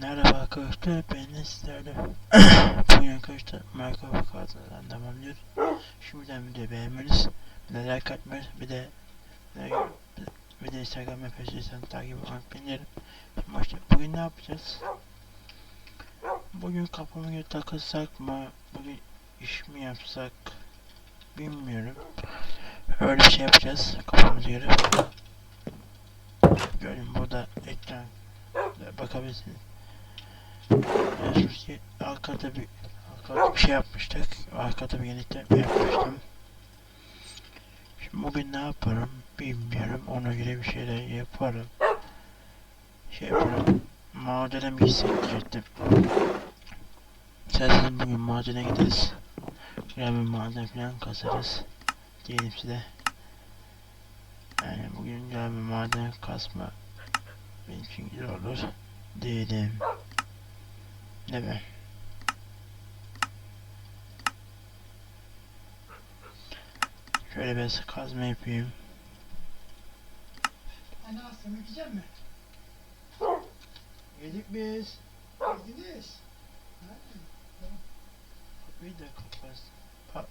Merhaba arkadaşlar, ben sizlerle bugün arkadaşlar Minecraft kartlarından devam ediyoruz. Şimdiden videoyu beğenmeniz, bir de like atmayı, bir de bir de, Instagram ve takip etmeyi unutmayın. Şimdi başla. Bugün ne yapacağız? Bugün kafamı göre takılsak mı? Bugün iş mi yapsak? Bilmiyorum. Öyle bir şey yapacağız kafamıza göre. Görün burada ekran bakabilirsiniz. Ki arkada bir arkada bir şey yapmıştık. Arkada bir yenitleme yapmıştım. Şimdi bugün ne yaparım bilmiyorum. Ona göre bir şeyler yaparım. Şey yaparım. Madene mi gitsek diyecektim. İsterseniz bugün madene gideriz. Güzel bir maden falan kasarız. Diyelim size. Yani bugün güzel bir maden kasma benim için güzel olur. Diyelim. Değil mi? Şöyle biraz kazma yapayım. Hani Asya yiyecek mi? Yedik biz. Yediniz. Ha, Bir de kapat.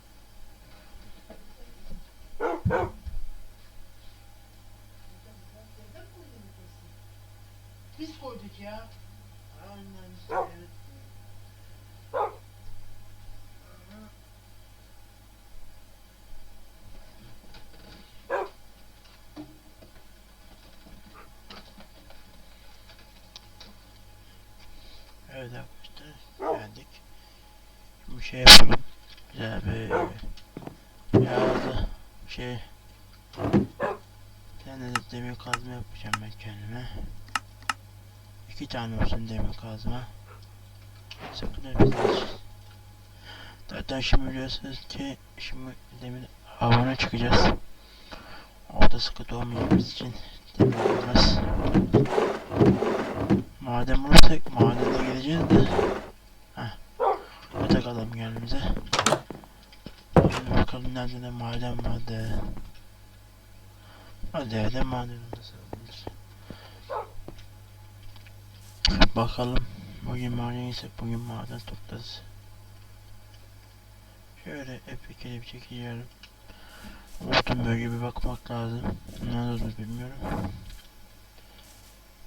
neden koydun bu kızı? Biz koyduk ya. Aynen işte. Evet arkadaşlar geldik. Şimdi şey yapalım. Güzel bir yazdı şey sen de demir kazma yapacağım ben kendime. İki tane olsun demir kazma. Sıkılır bize. Zaten şimdi biliyorsunuz ki şimdi demir havana çıkacağız. Orada sıkıntı olmayacağımız için demir olmaz. Maden bulursak madene geleceğiz de. Heh. Bir takalım kendimize. Şimdi bakalım nerede de maden vardı. Hadi hadi maden olursa olabilir. Bakalım. Bugün maden ise bugün maden toplarız. Şöyle kere bir çekiyorum. Ortam bölge bir bakmak lazım. Nerede bilmiyorum.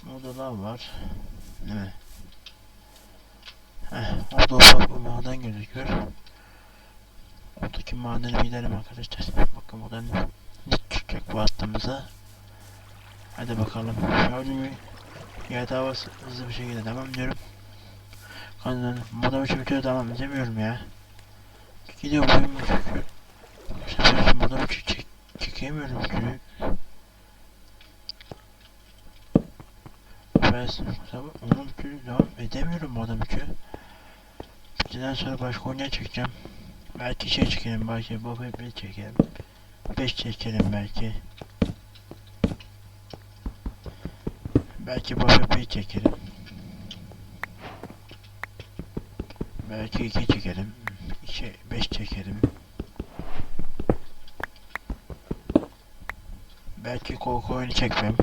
Odalar var. Evet. Heh, orada ufak bir maden gözüküyor. Oradaki madene gidelim arkadaşlar. Bakın buradan ne çıkacak bu attığımıza. Hadi bakalım. Gördüğün gibi Yer havası hızlı bir şekilde devam ediyorum. Kanından moda bir bitiyor devam edemiyorum ya. Gidiyor boyum çekiyor. İşte bir çek çekemiyorum çünkü. Ben onun türlü devam edemiyorum moda bir Bitiden sonra başka oyuna çekeceğim. Belki şey çekelim belki Bob bir çekelim. 5 çekelim belki. Belki bu bir çekelim. Belki iki çekelim. İki, beş çekelim. Belki korku oyunu çekmem.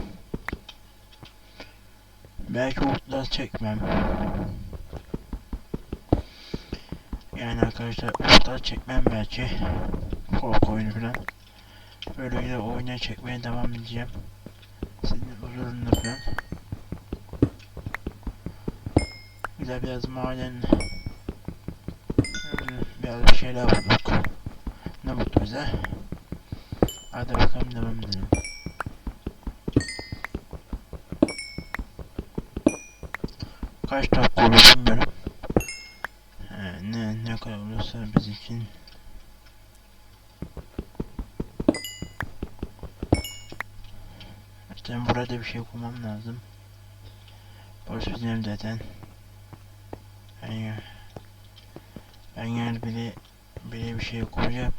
Belki Outlast çekmem. Yani arkadaşlar Outlast çekmem belki. Korku oyunu falan. Böyle güzel oyuna çekmeye devam edeceğim. Sizin huzurunda falan. Güzel biraz maden biraz bir şeyler bulduk. Ne mutlu bize. Hadi bakalım devam edelim. kaç dakika olur bilmiyorum. Ne, ne kadar olursa biz için. İşte burada bir şey okumam lazım. Burası bizim ev zaten. Ben, ben yani bile, bile bir şey okuyacağım.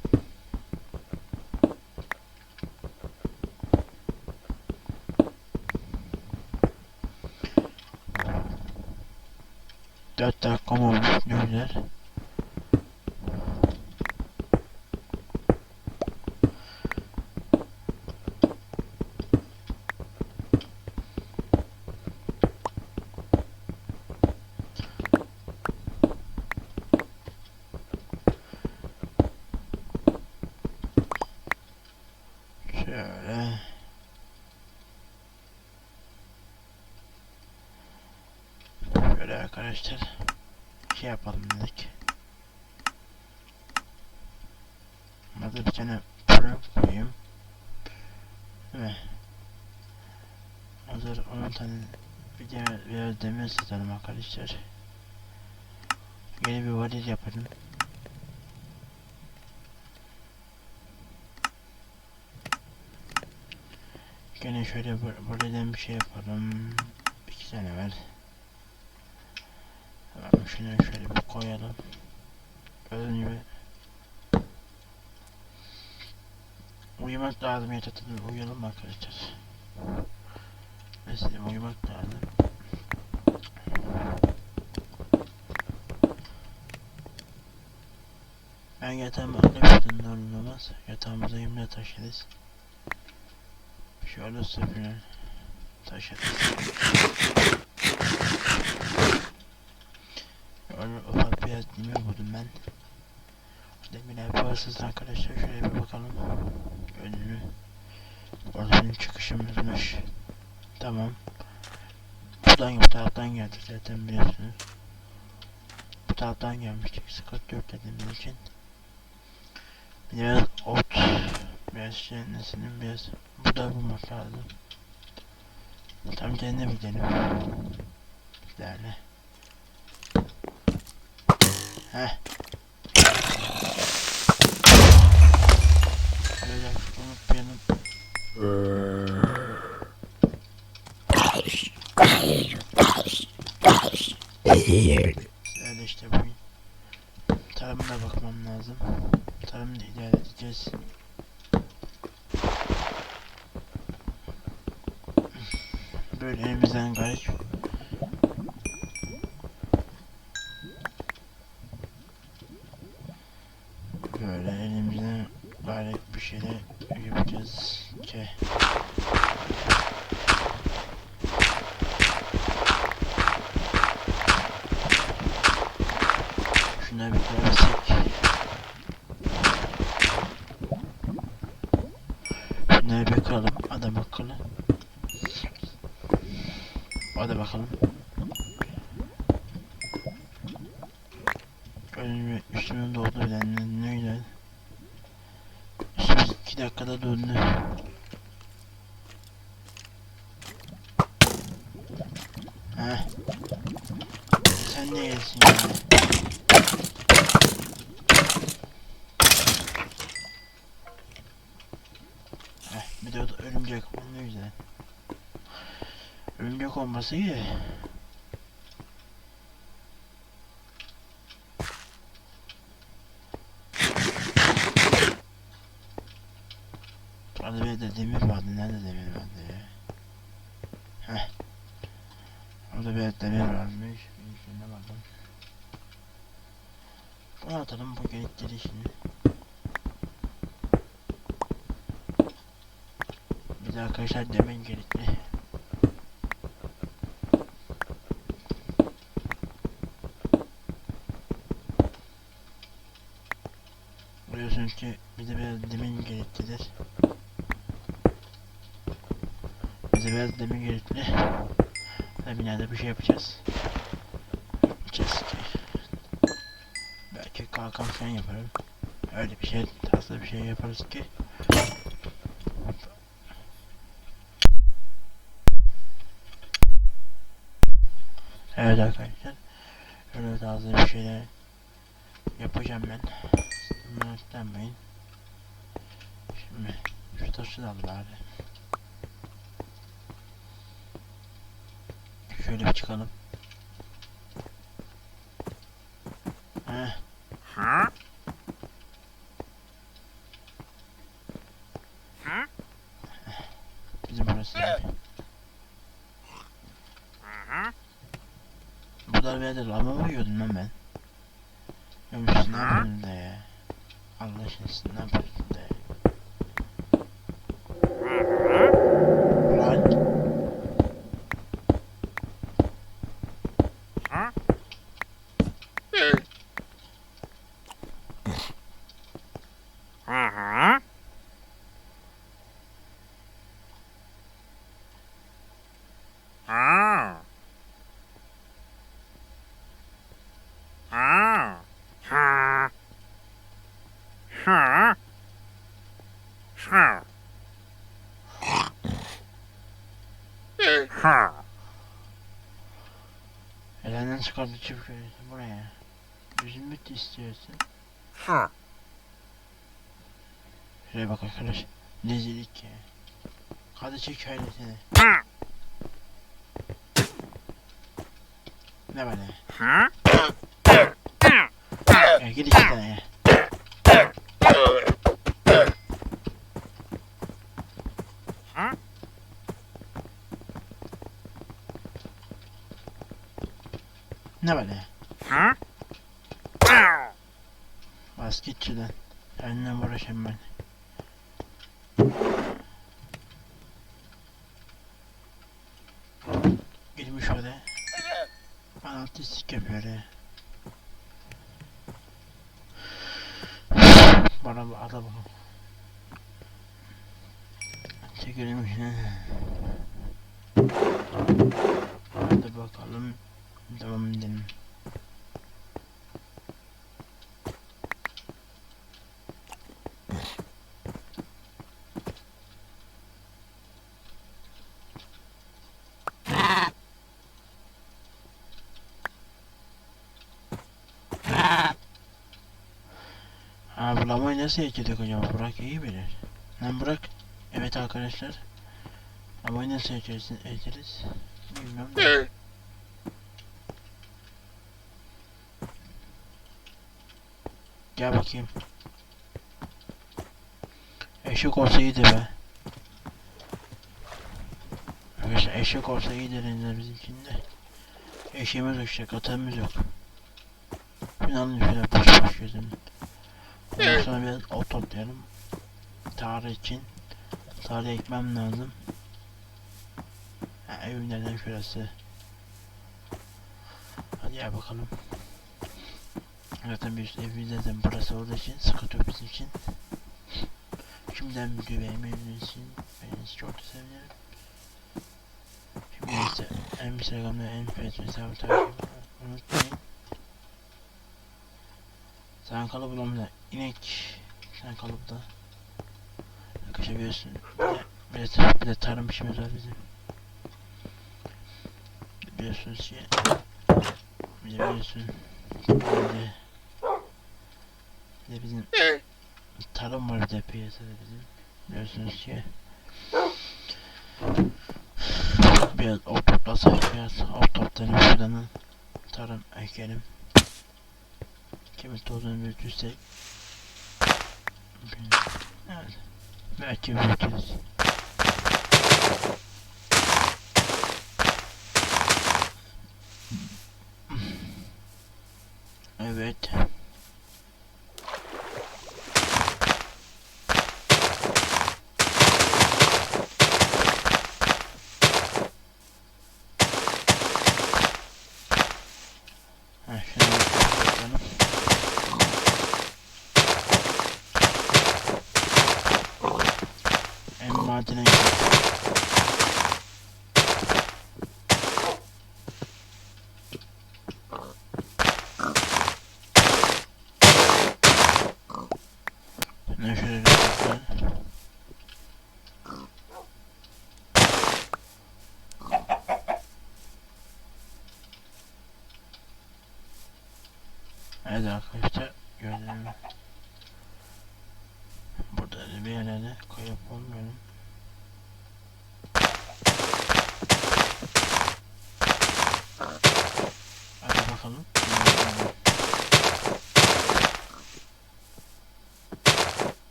4 dakika mı olmuş ne güzel. Arkadaşlar şey yapalım dedik. Burada bir tane program koyayım. Ve hazır 10 tane bir demir, biraz demir satalım arkadaşlar. Yeni bir varil yapalım. Gene şöyle bu- buradan bir şey yapalım. İki tane ver. Şunu şöyle bir koyalım. Gibi Uyumak lazım yatakta uyuyalım arkadaşlar. Mesela uyumak lazım. Ben yatağımı alıp olmaz. Yatağımıza yumla taşırız. Şöyle süpürün. Taşırız. Şöyle ufak biraz demir buldum ben. Demirler parasız arkadaşlar şöyle bir bakalım. Önünü. Orada benim çıkışımızmış. Tamam. Buradan bu taraftan geldik zaten biliyorsunuz. Bu taraftan gelmiştik. Sıkıntı yok dediğimiz için. Biraz ot. Biraz şeynesinin biraz. Burada bulmak lazım. Tam kendine gidelim. Değerli. Heh. Böyle unutmayalım. Öyle işte bugün. Tarımına bakmam lazım. Tarımda ilerleyeceğiz. Böyle elimizden garip. Böyle elimizden garip bir şeyler yapacağız ki. Şuna bir koyarsak. Şunları bir akıllı. Hadi bakalım. Önüme üstümün doldu bilen neydi? Üstümüz 2 dakikada doldu. Heh. Sen ne yersin ya? Heh, bir de o da örümcek onun yüzden. Örümcek olması iyi. Orada bir de demir vardı. Nerede demir vardı ya? Heh. Orada bir demir varmış. Bir şuna bakalım. Bunu atalım bu gerekleri şimdi. Bir de arkadaşlar demen gerekli. Ki bize biraz demin gereklidir. Bize biraz demin gerekli. Ve binada bir şey yapacağız. Yapacağız ki. Belki kalkan falan yaparım. Öyle bir şey, tarzda bir şey yaparız ki. Evet arkadaşlar. Öyle tarzda bir şeyler yapacağım ben. Meraklanmayın. Şimdi şu taşı da al bari. Şöyle bir çıkalım. Heh. Bizim burası abi. Bu da bir de lava mı yiyordum lan ben? Yoksa ne da ya? Allah aşkına ne yapıyordum da ya? Lan. Elenden çıkardı çift köylüsü. Bu ne ya? Yüzün mü istiyorsun? Şuraya bak arkadaş. Nezilik ya. Hadi çek köylüsünü. Ne böyle? Ya git tane ya. Böyle? Bas git şuradan. Seninle uğraşayım ben. Girmiş oraya. Bana artistik yapıyor ya. Bana bir ada bakalım. Çekelim işine. Hadi bakalım. Devam edelim. Nasıl eğitiyorduk acaba? Burak iyi bilir. Lan Burak. Evet arkadaşlar. Lamayı nasıl eğitiriz? eğitiriz? Bilmiyorum da. Gel bakayım. Eşek olsa iyiydi be. Arkadaşlar eşek olsa iyidir ender bizim için de. Eşeğimiz uçacak, atağımız yok. Finalini şöyle boş boş gözüm. Ondan sonra biraz ot toplayalım. Tarih için. Tarih ekmem lazım. Ha, evim nereden şurası. Hadi gel bakalım. Zaten bir evimiz zaten burası olduğu için sıkıntı yok bizim için. Şimdiden video beğenmeyi için beni çok da sevinirim. Şimdi ise Instagram'da en Facebook hesabı takip unutmayın. Sen kalıbımda inek sen kalıpta yakışabiliyorsun. Bir de, bir de, bir de tarım işimiz var bizim. Biliyorsunuz ki bir de biliyorsun bir de, bir de bizim tarım var bir de piyasada bizim. Biliyorsunuz ki biraz ot toplasak biraz ot toplayalım şuradan tarım ekelim. Kemik tozunu büyütürsek Evet. Belki büyütürüz. Evet. Ha, şunu bakalım. En madene gidelim. Ne şöyle bakalım. Evet arkadaşlar gördüğünüz Burada da bir yerlerde kayıp olmuyorum. Hadi bakalım.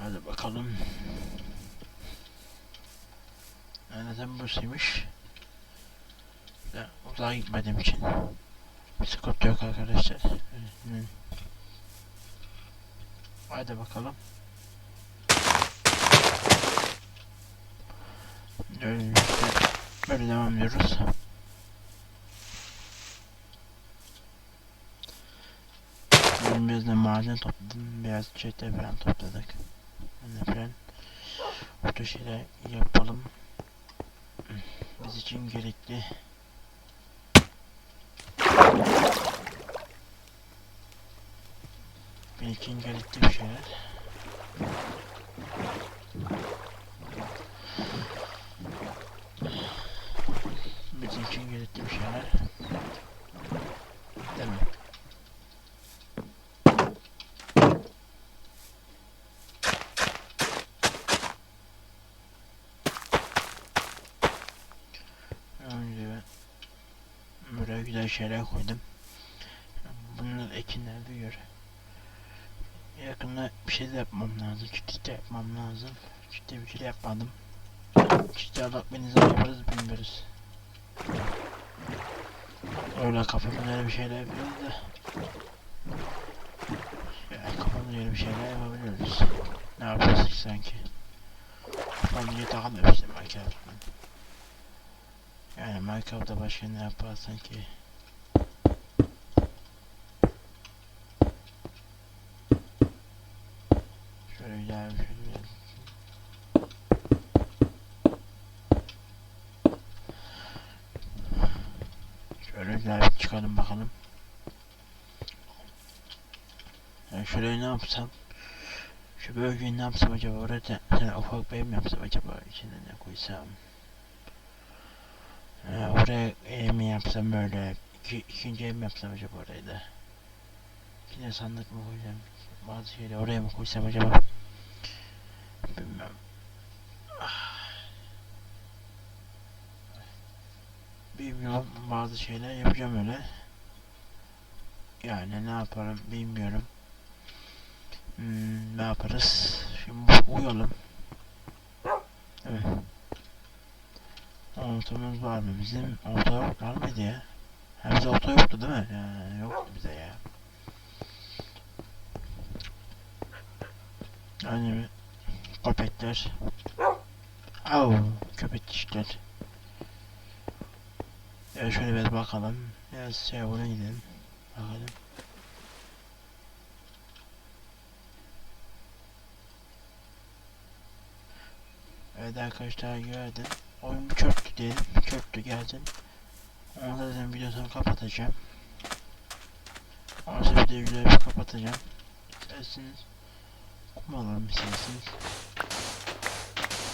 Hadi bakalım. Neden bursaymış? Ben uzağa gitmediğim için. Bir sıkıntı yok arkadaşlar. Haydi bakalım. Böyle böyle devam ediyoruz. Bugün biraz da maden topladım. Biraz çete falan topladık. Yani falan. Bu şeyler yapalım. Biz için gerekli. İçin gerekli bir şeyler. etti bir şeyler. Değil mi? Önce ben buraya güzel şeyler koydum. Bunlar ekinler büyüyor. Yakında bir şey de yapmam lazım. Çiftlik de yapmam lazım. Çiftlik bir şey yapmadım. Çiftliğe alak beni zaman yaparız bilmiyoruz. Öyle kafamda öyle bir şeyler yapıyoruz da. Yani kafamda öyle bir şeyler yapabiliyoruz. Ne ki sanki? Kafamda niye takamıyorum işte Minecraft'tan. Yani Minecraft'ta başka ne yaparsan ki? Şöyle güzel bir şey verelim. Şöyle güzel bir çıkalım bakalım. Yani şöyle ne yapsam? Şu bölgeyi ne yapsam acaba? Orada tane ufak bir mi yapsam acaba? İçine ne koysam? Ee, oraya mi yapsam böyle? İki, ikinci ev mi yapsam acaba orayı da? İçine sandık mı koyacağım? Bazı şeyleri oraya mı koysam acaba? Bilmem. Ah. Bilmiyorum bazı şeyler yapacağım öyle. Yani ne yaparım bilmiyorum. Hmm, ne yaparız? Şimdi uyalım. Evet. Oltamız var mı bizim? Olta yok var ya? Ha bize olta yoktu değil mi? Ya, yoktu bize ya. Yani bir köpekler. Au köpekçikler. Ya şöyle bir bakalım. Biraz şey buna gidelim. Bakalım. Evet arkadaşlar gördüm. Oyun çöktü diyelim. Çöktü geldin. Onu da zaten videosunu kapatacağım. Sonra videoyu kapatacağım. İsterseniz kum alalım isterseniz.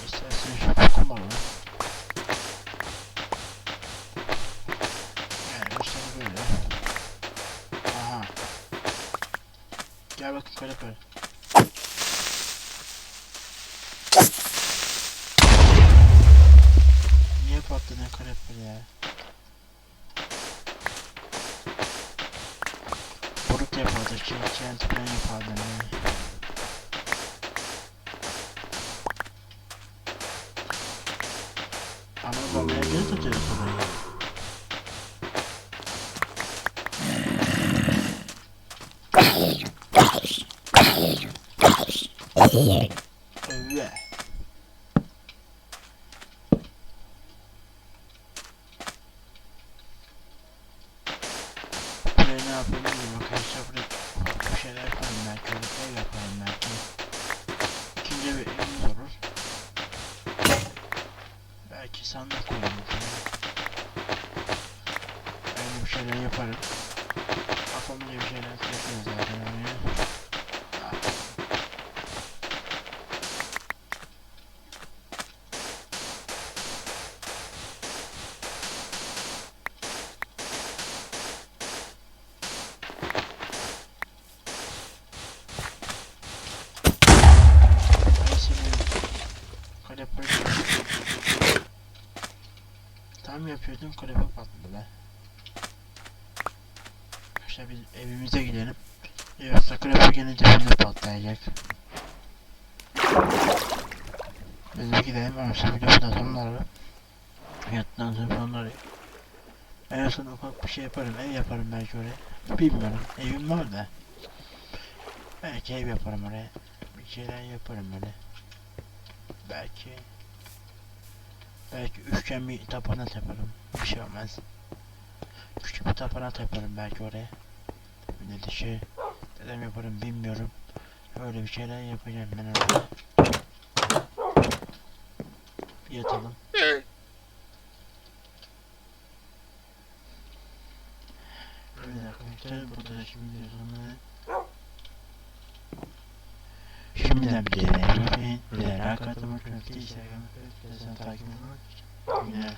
İsterseniz şu kum alalım. Yani işte böyle. Aha. Gel bakın kare kare. Patladı kare kare ya? Buruk yapardı, çiğ falan yapardı. Yani. Ama babaya göz tutuyor burayı. Evet. Yapıyordum kanepe patladı be. İşte biz evimize gidelim. Yoksa kanepe gene cebimde patlayacak. Biz de gidelim ama işte bir de sonları. Fiyattan sonra sonları. En son ufak bir şey yaparım, ev yaparım belki oraya. Bilmiyorum, evim var da. Belki ev yaparım oraya. Bir şeyler yaparım öyle. Belki belki üçgen bir tapanat yaparım. Bir şey olmaz. Küçük bir tapanat yaparım belki oraya. Bir de şey dedem yaparım bilmiyorum. Öyle bir şeyler yapacağım ben orada. Yatalım. Evet arkadaşlar burada şimdi sonra Şimdiden bir de beğenmeyi, bir de like atmayı, çok iyi Instagram, Facebook'ta takip yine